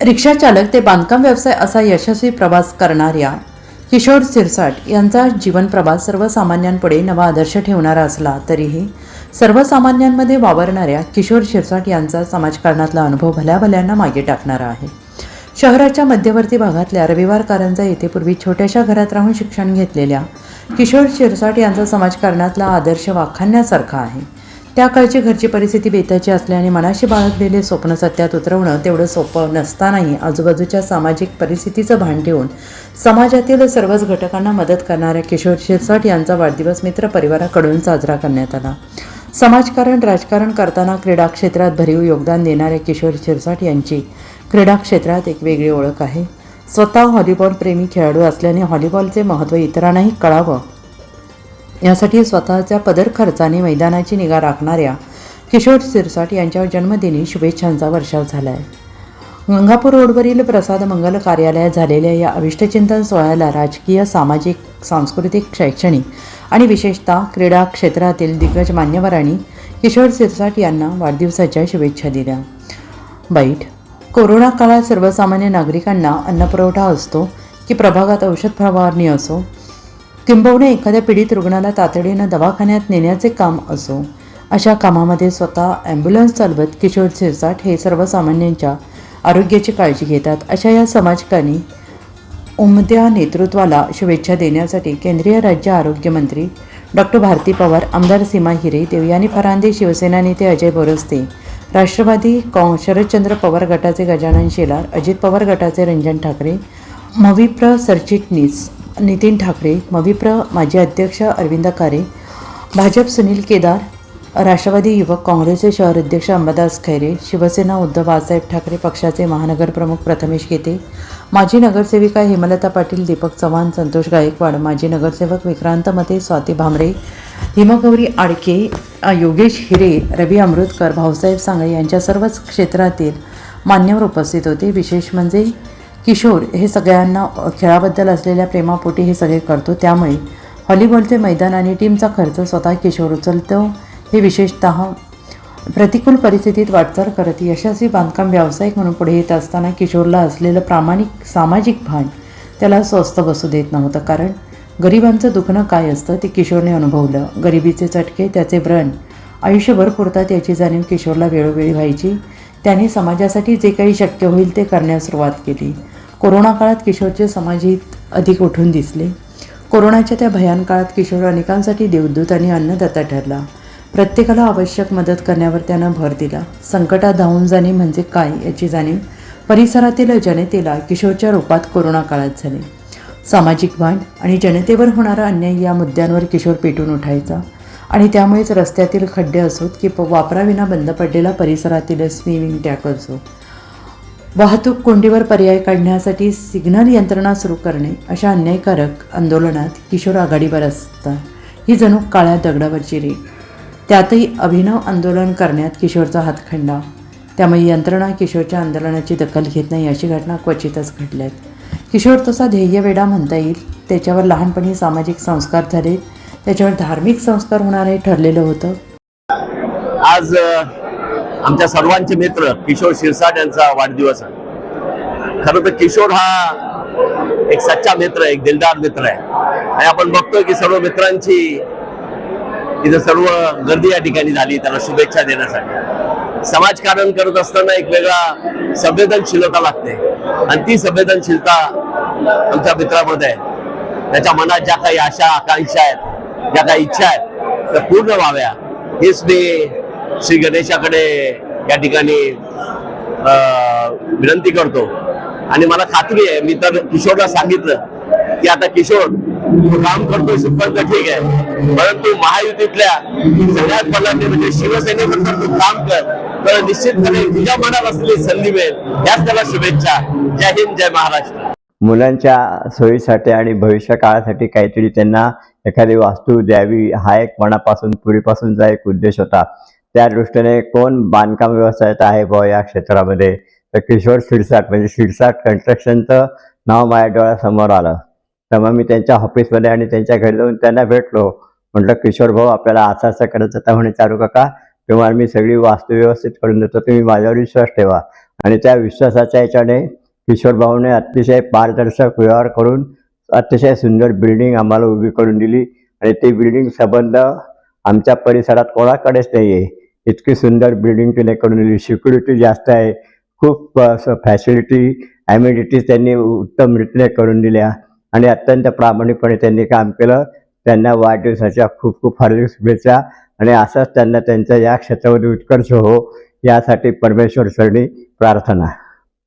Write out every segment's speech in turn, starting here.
रिक्षा चालक ते बांधकाम व्यवसाय असा यशस्वी प्रवास करणाऱ्या किशोर सिरसाट यांचा जीवन प्रवास सर्वसामान्यांपुढे नवा आदर्श ठेवणारा असला तरीही सर्वसामान्यांमध्ये वावरणाऱ्या किशोर शिरसाट यांचा समाजकारणातला अनुभव भल्या भल्यांना मागे टाकणारा आहे. शहराच्या मध्यवर्ती भागातल्या रविवार कारंजा येथे पूर्वी छोट्याशा घरात राहून शिक्षण घेतलेल्या किशोर शिरसाट यांचा समाजकारणातला आदर्श वाखाणण्यासारखा आहे. त्या काळची घरची परिस्थिती बेताची असल्याने मनाशी बाळगलेले स्वप्न सत्यात उतरवणं तेवढं सोपं नसतानाही आजूबाजूच्या सामाजिक परिस्थितीचं भान ठेवून समाजातील सर्वच घटकांना मदत करणाऱ्या किशोर शिरसाट यांचा वाढदिवस मित्र परिवाराकडून साजरा करण्यात आला. समाजकारण राजकारण करताना क्रीडा क्षेत्रात भरीव योगदान देणाऱ्या किशोर शिरसाट यांची क्रीडा क्षेत्रात एक वेगळी ओळख आहे. स्वतः हॉलीबॉल प्रेमी खेळाडू असल्याने व्हॉलीबॉलचे महत्त्व इतरांनाही कळावं यासाठी स्वतःच्या पदर खर्चाने मैदानाची निगा राखणाऱ्या किशोर सिरसाट यांच्या जन्मदिनी शुभेच्छांचा वर्षाव झाला आहे गंगापूर रोडवरील प्रसाद मंगल कार्यालयात झालेल्या या अविष्टचिंतन सोहळ्याला राजकीय सामाजिक सांस्कृतिक शैक्षणिक आणि विशेषतः क्रीडा क्षेत्रातील दिग्गज मान्यवरांनी किशोर सिरसाट यांना वाढदिवसाच्या शुभेच्छा दिल्या. बाईट कोरोना काळात सर्वसामान्य नागरिकांना अन्नपुरवठा असतो की प्रभागात औषध फवारणी असो किंबहुना एखाद्या पीडित रुग्णाला तातडीनं दवाखान्यात नेण्याचे काम असो अशा कामामध्ये स्वतः ॲम्ब्युलन्स चालवत किशोर सिरसाट हे सर्वसामान्यांच्या आरोग्याची काळजी घेतात. अशा या समाजकानी उमद्या नेतृत्वाला शुभेच्छा देण्यासाठी केंद्रीय राज्य आरोग्यमंत्री डॉक्टर भारती पवार आमदार सीमा हिरे देवयानी फरांदे शिवसेना नेते अजय बोरस्ते राष्ट्रवादी काँ. शरदचंद्र पवार गटाचे गजानन शेलार अजित पवार गटाचे रंजन ठाकरे मविप्र सरचिटणीस नितीन ठाकरे मविप्र माजी अध्यक्ष अरविंद कारे भाजप सुनील केदार राष्ट्रवादी युवक काँग्रेसचे शहर अध्यक्ष अंबादास खैरे शिवसेना उद्धव बाळासाहेब ठाकरे पक्षाचे महानगर प्रमुख प्रथमेश गेते माजी नगरसेविका हेमलता पाटील दीपक चव्हाण संतोष गायकवाड माजी नगरसेवक विक्रांत मते स्वाती भामरे हिमगौरी आडके योगेश हिरे रवी अमृतकर भाऊसाहेब सांगळे यांच्या सर्वच क्षेत्रातील मान्यवर उपस्थित होते. विशेष म्हणजे किशोर हे सगळ्यांना खेळाबद्दल असलेल्या प्रेमापोटी हे सगळे करतो. त्यामुळे व्हॉलीबॉलचे मैदान आणि टीमचा खर्च स्वतः किशोर उचलतो. हे विशेषतः प्रतिकूल परिस्थितीत वाटचाल करत यशस्वी बांधकाम व्यावसायिक म्हणून पुढे येत असताना किशोरला असलेलं प्रामाणिक सामाजिक भान त्याला स्वस्त बसू देत नव्हतं. कारण गरिबांचं दुखणं काय असतं ते किशोरने अनुभवलं. गरिबीचे चटके त्याचे व्रण आयुष्यभर पुरतात याची जाणीव किशोरला वेळोवेळी व्हायची. त्याने समाजासाठी जे काही शक्य होईल ते करण्यास सुरुवात केली. कोरोना काळात किशोरचे समाजित अधिक उठून दिसले. कोरोनाच्या त्या भयान काळात किशोर अनेकांसाठी देवदूत आणि अन्नदाता ठरला. प्रत्येकाला आवश्यक मदत करण्यावर त्यानं भर दिला. संकटात धावून जाणे म्हणजे काय याची जाणीव परिसरातील जनतेला किशोरच्या रूपात कोरोना काळात झाली. सामाजिक भान आणि जनतेवर होणारा अन्याय या मुद्द्यांवर किशोर पेटून उठायचा आणि त्यामुळेच रस्त्यातील खड्डे असोत की वापराविना बंद पडलेला परिसरातील स्विमिंग टॅक असो वाहतूक कोंडीवर पर्याय काढण्यासाठी सिग्नल यंत्रणा सुरू करणे अशा अन्यायकारक आंदोलनात किशोर आघाडीवर असतात ही जणू काळ्या दगडावरची रेख त्यातही अभिनव आंदोलन करण्यात किशोरचा हातखंडा. त्यामुळे यंत्रणा किशोरच्या आंदोलनाची दखल घेत नाही अशी घटना क्वचितच घडल्यात. किशोर तसा ध्येयवेडा म्हणता येईल. त्याच्यावर लहानपणी सामाजिक संस्कार झाले. त्याच्यावर धार्मिक संस्कार होणार हे ठरलेलं होतं. आज आमच्या सर्वांचे मित्र किशोर शिरसाट यांचा वाढदिवस आहे. खरं तर किशोर हा एक सच्चा मित्र आहे एक दिलदार मित्र आहे. आणि आपण बघतोय की सर्व मित्रांची इथं सर्व गर्दी या ठिकाणी झाली त्याला शुभेच्छा देण्यासाठी. समाजकारण करत असताना एक वेगळा संवेदनशीलता लागते. आणि ती संवेदनशीलता आमच्या मित्रामध्ये आहे. त्याच्या मनात ज्या काही आशा आकांक्षा आहेत ज्या काही इच्छा आहेत त्या पूर्ण व्हाव्या. हेच मी श्री गणेशाकडे या ठिकाणी अं, विनंती करतो. आणि मला खात्री आहे मी तर किशोरला सांगितलं की आता किशोर काम करतोय सुपर्द ठीक आहे. परंतु महायुतीतल्या सगळ्यात पलाटे म्हणजे शिवसेनेबद्दल तू काम कर. तर निश्चितपणे तुझ्या मनात असलेली संधी मिळेल. याच त्याला शुभेच्छा. जय हिंद जय महाराष्ट्र. मुलांच्या सोयीसाठी आणि भविष्य काळासाठी काहीतरी त्यांना एखादी वास्तू द्यावी हा एक मनापासून पूर्वीपासूनचा एक उद्देश होता. त्या दृष्टीने कोण बांधकाम व्यवसायात आहे बुवा या क्षेत्रामध्ये? तर किशोर शिरसाट म्हणजे शिरसाट कन्स्ट्रक्शनचं नाव माझ्या डोळ्यासमोर आलं. तेव्हा मी त्यांच्या ऑफिसमध्ये आणि त्यांच्या घरी जाऊन त्यांना भेटलो. म्हटलं किशोर भाऊ आपल्याला असं असं करायचं तर म्हणे चालू काका. तुम्हाला मी सगळी वास्तू व्यवस्थित करून देतो. तुम्ही माझ्यावर विश्वास ठेवा. आणि त्या विश्वासाच्या याच्याने किशोर भाऊने अतिशय पारदर्शक व्यवहार करून अतिशय सुंदर बिल्डिंग आम्हाला उभी करून दिली. आणि ती बिल्डिंग संबंध आमच्या परिसरात कोणाकडेच नाही आहे इतकी सुंदर बिल्डिंग तिने करून दिली सिक्युरिटी जास्त आहे. खूप असं फॅसिलिटी ॲम्युनिटीज त्यांनी उत्तम रीतीने करून दिल्या. आणि अत्यंत प्रामाणिकपणे त्यांनी काम केलं. त्यांना वाढदिवसाच्या खूप खूप हार्दिक शुभेच्छा. आणि असंच त्यांना त्यांच्या या क्षेत्रामध्ये उत्कर्ष हो यासाठी परमेश्वर चरणी प्रार्थना.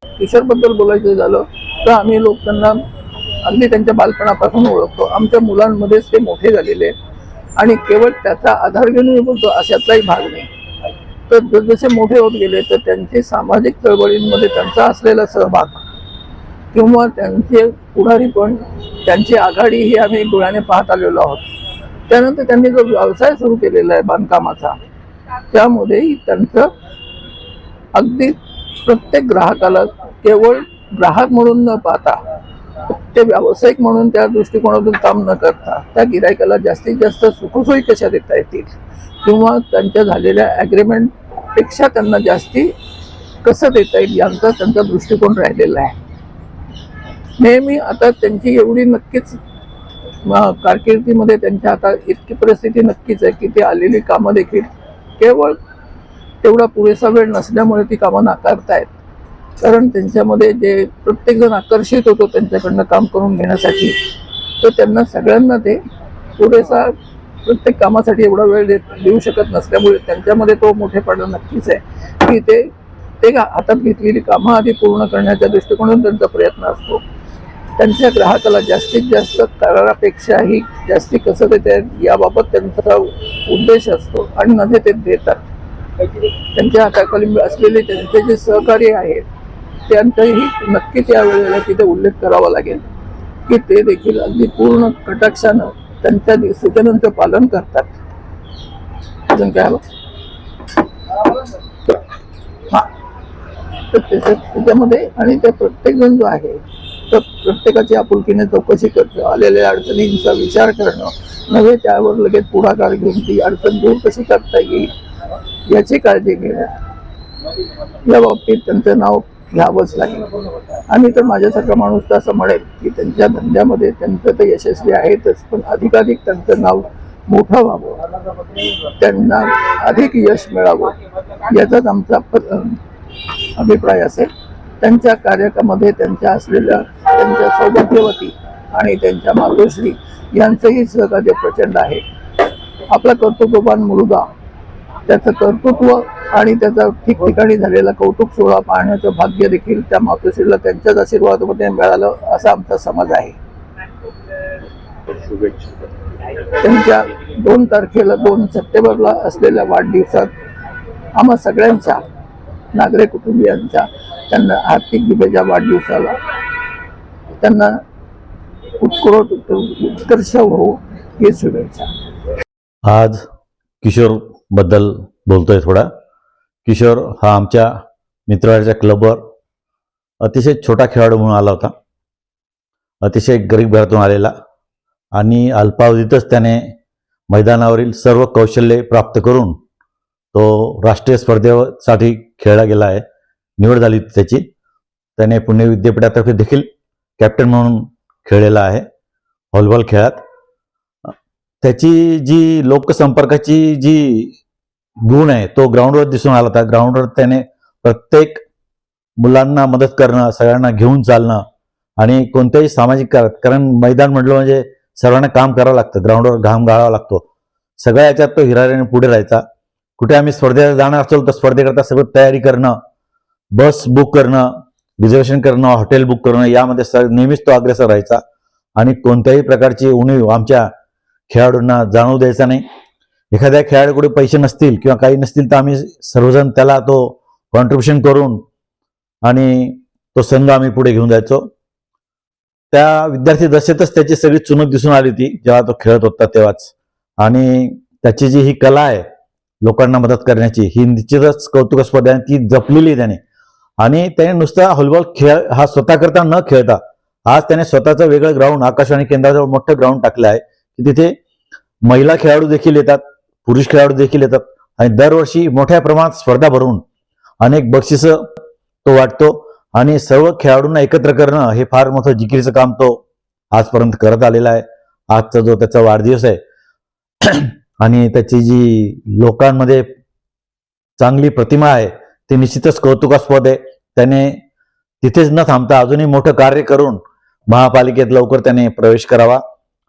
किशोरबद्दल बोलायचं झालं तर आम्ही लोक त्यांना अगदी त्यांच्या बालपणापासून ओळखतो. आमच्या मुलांमध्येच ते मोठे झालेले आणि केवळ त्याचा आधार घेऊन बोलतो अशातलाही भाग नाही. तर जसजसे मोठे होत गेले तर त्यांचे सामाजिक चळवळींमध्ये त्यांचा असलेला सहभाग किंवा त्यांचे पुढारी पण त्यांची आघाडी ही आम्ही डोळ्याने पाहत आलेलो आहोत. त्यानंतर त्यांनी जो व्यवसाय सुरू केलेला आहे बांधकामाचा त्यामध्येही त्यांचं अगदी प्रत्येक ग्राहकाला केवळ ग्राहक म्हणून न पाहता ते व्यावसायिक म्हणून त्या दृष्टिकोनातून काम न करता त्या गिरायकाला जास्तीत जास्त सुखसोयी कशा देता येतील? किंवा त्यांच्या झालेल्या ॲग्रीमेंटपेक्षा त्यांना जास्ती कसं देता येईल यांचा त्यांचा दृष्टिकोन राहिलेला आहे. नेहमी आता त्यांची एवढी नक्कीच कारकिर्दीमध्ये त्यांच्या आता इतकी परिस्थिती नक्कीच आहे की ती आलेली कामं देखील केवळ तेवढा पुरेसा वेळ नसल्यामुळे ती कामं नाकारतायत. कारण त्यांच्यामध्ये जे प्रत्येकजण आकर्षित होतो त्यांच्याकडनं काम करून घेण्यासाठी तर त्यांना सगळ्यांना ते पुरेसा प्रत्येक कामासाठी एवढा वेळ देत देऊ शकत नसल्यामुळे त्यांच्यामध्ये तो मोठेपणा नक्कीच आहे. की ते ते हातात घेतलेली कामं आधी पूर्ण करण्याच्या दृष्टिकोनातून त्यांचा प्रयत्न असतो. त्यांच्या ग्राहकाला जास्तीत जास्त करारापेक्षाही जास्ती कसं देता येईल याबाबत त्यांचा उद्देश असतो आणि मध्ये ते देतात. त्यांच्या हाताखाली असलेले त्यांचे जे सहकार्य आहेत त्यांचाही नक्कीच या वेळेला तिथे उल्लेख करावा लागेल की ते देखील अगदी पूर्ण कटाक्षानं त्यांच्या सूचनांचं पालन करतात. अजून काय हवं? तर त्याच्या त्याच्यामध्ये आणि त्या प्रत्येकजण जो आहे तर प्रत्येकाची आपुलकीने चौकशी करणं आलेल्या अडचणींचा विचार करणं नव्हे त्यावर लगेच पुढाकार घेऊन ती अडचण दूर कशी करता येईल याची काळजी घेणं. या बाबतीत त्यांचं नाव घ्यावंच लागेल. आणि तर माझ्यासारखा माणूस तर असं म्हणेल की त्यांच्या धंद्यामध्ये त्यांचं तर यशस्वी आहेतच पण अधिकाधिक त्यांचं नाव मोठं व्हावं. त्यांना अधिक यश मिळावं याचाच आमचा प- अभिप्राय असेल. त्यांच्या कार्यक्रमामध्ये त्यांच्या असलेल्या त्यांच्या सौभाग्यवती आणि त्यांच्या मातोश्री यांचंही सहकार्य प्रचंड आहे. आपला कर्तृत्ववान मुलगा त्याचं कर्तृत्व आणि त्याचा ठिकठिकाणी झालेला कौतुक सोहळा पाहण्याचं भाग्य देखील त्या मातोश्रीला त्यांच्याच आशीर्वादामध्ये मिळालं असा आमचा समज आहे. त्यांच्या दोन तारखेला दोन सप्टेंबरला असलेल्या वाढदिवसात आम्हा सगळ्यांच्या नागरे कुटुंबियांच्या त्यांना आर्थिक दिव्याच्या वाढदिवसाला त्यांना उत्कृष्ट उत्कर्ष हो ही शुभेच्छा. आज किशोर बद्दल बोलतोय थोडा. किशोर हा आमच्या मित्रवाडीच्या क्लबवर अतिशय छोटा खेळाडू म्हणून आला होता. अतिशय गरीब घरातून आलेला आणि अल्पावधीतच त्याने मैदानावरील सर्व कौशल्ये प्राप्त करून तो राष्ट्रीय स्पर्धेसाठी खेळला गेला आहे. निवड झाली त्याची. त्याने पुणे विद्यापीठातर्फे देखील कॅप्टन म्हणून खेळलेला आहे. व्हॉलीबॉल खेळात. त्याची जी लोकसंपर्काची जी गुण आहे. तो ग्राउंडवर दिसून आला होता. ग्राउंडवर त्याने प्रत्येक मुलांना मदत करणं सगळ्यांना घेऊन चालणं आणि कोणत्याही सामाजिक कार्यात कारण मैदान म्हटलं म्हणजे सर्वांना काम करावं लागतं. ग्राउंडवर घाम गाळावा लागतो. सगळ्या याच्यात तो हिराऱ्याने पुढे राहायचा. कुठे आम्ही स्पर्धेला जाणार असलो तर स्पर्धेकरता सगळं तयारी करणं बस बुक करणं रिझर्वेशन करणं हॉटेल बुक करणं यामध्ये सर नेहमीच तो अग्रेसर राहायचा. आणि कोणत्याही प्रकारची उणीव आमच्या खेळाडूंना जाणवू द्यायचा नाही. एखाद्या खेळाडूकडे पैसे नसतील किंवा काही नसतील तर आम्ही सर्वजण त्याला तो कॉन्ट्रीब्युशन करून आणि तो संघ आम्ही पुढे घेऊन जायचो. त्या विद्यार्थी दशेतच त्याची सगळी चुनक दिसून आली होती जेव्हा तो खेळत होता तेव्हाच. आणि त्याची जी ही कला आहे लोकांना मदत करण्याची ही निश्चितच कौतुकास्पद आहे ती जपलेली आहे त्याने. आणि त्याने नुसता हॉलीबॉल खेळ हा स्वतः करता न खेळता आज त्याने स्वतःचं वेगळं ग्राउंड आकाशवाणी केंद्राजवळ मोठं ग्राउंड टाकलं आहे की तिथे महिला खेळाडू देखील येतात. पुरुष खेळाडू देखील येतात. आणि दरवर्षी मोठ्या प्रमाणात स्पर्धा भरवून अनेक बक्षिस तो वाटतो. आणि सर्व खेळाडूंना एकत्र करणं हे फार मोठं जिकिरीचं काम तो आजपर्यंत करत आलेला आहे. आजचा जो त्याचा वाढदिवस आहे. आणि त्याची जी लोकांमध्ये चांगली प्रतिमा आहे ती निश्चितच कौतुकास्पद आहे. त्याने तिथेच न थांबता अजूनही मोठं कार्य करून महापालिकेत लवकर त्याने प्रवेश करावा.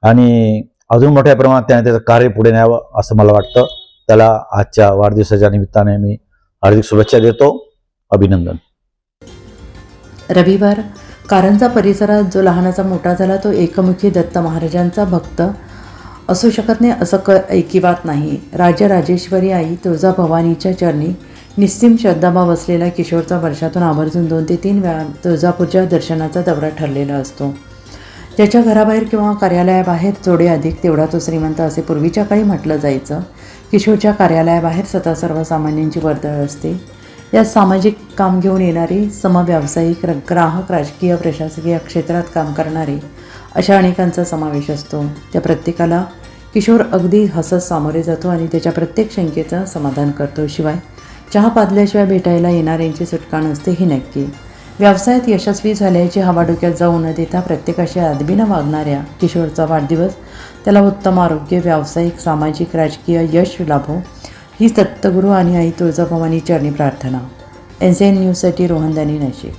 आणि अजून मोठ्या प्रमाणात त्याने त्याचं कार्य पुढे न्यावं असं मला वाटतं. त्याला आजच्या वाढदिवसाच्या निमित्ताने मी हार्दिक शुभेच्छा देतो. अभिनंदन. रविवार. कारंजा परिसरात जो लहानाचा मोठा झाला तो एकमुखी दत्त महाराजांचा भक्त. असू शकत नाही असं क ऐकिवात नाही. राजा राजेश्वरी आई तुळजा भवानीच्या चरणी निस्सीम श्रद्धाभाव असलेला किशोरचा वर्षातून आवर्जून दोन ते तीन वेळा तुळजापूरच्या दर्शनाचा दौरा ठरलेला असतो. त्याच्या घराबाहेर किंवा कार्यालयाबाहेर जोडे अधिक तेवढा तो श्रीमंत असे पूर्वीच्या काळी म्हटलं जायचं. किशोरच्या कार्यालयाबाहेर स्वतः सर्वसामान्यांची वर्दळ असते. या सामाजिक काम घेऊन येणारे समव्यावसायिक र- ग्राहक राजकीय प्रशासकीय क्षेत्रात काम करणारे अशा अनेकांचा समावेश असतो. त्या प्रत्येकाला किशोर अगदी हसत सामोरे जातो आणि त्याच्या प्रत्येक शंकेचं समाधान करतो. शिवाय चहा पाजल्याशिवाय भेटायला येणाऱ्यांची सुटका नसते ही नक्की. व्यवसायात यशस्वी झाल्याची हवा डोक्यात जाऊ न देता प्रत्येकाशी आदबीनं वागणाऱ्या किशोरचा वाढदिवस त्याला उत्तम आरोग्य व्यावसायिक सामाजिक राजकीय यश लाभो ही दत्तगुरू आणि आई तुळजाभवानी चरणी प्रार्थना. एन सी एन न्यूजसाठी रोहन दानी नाशिक.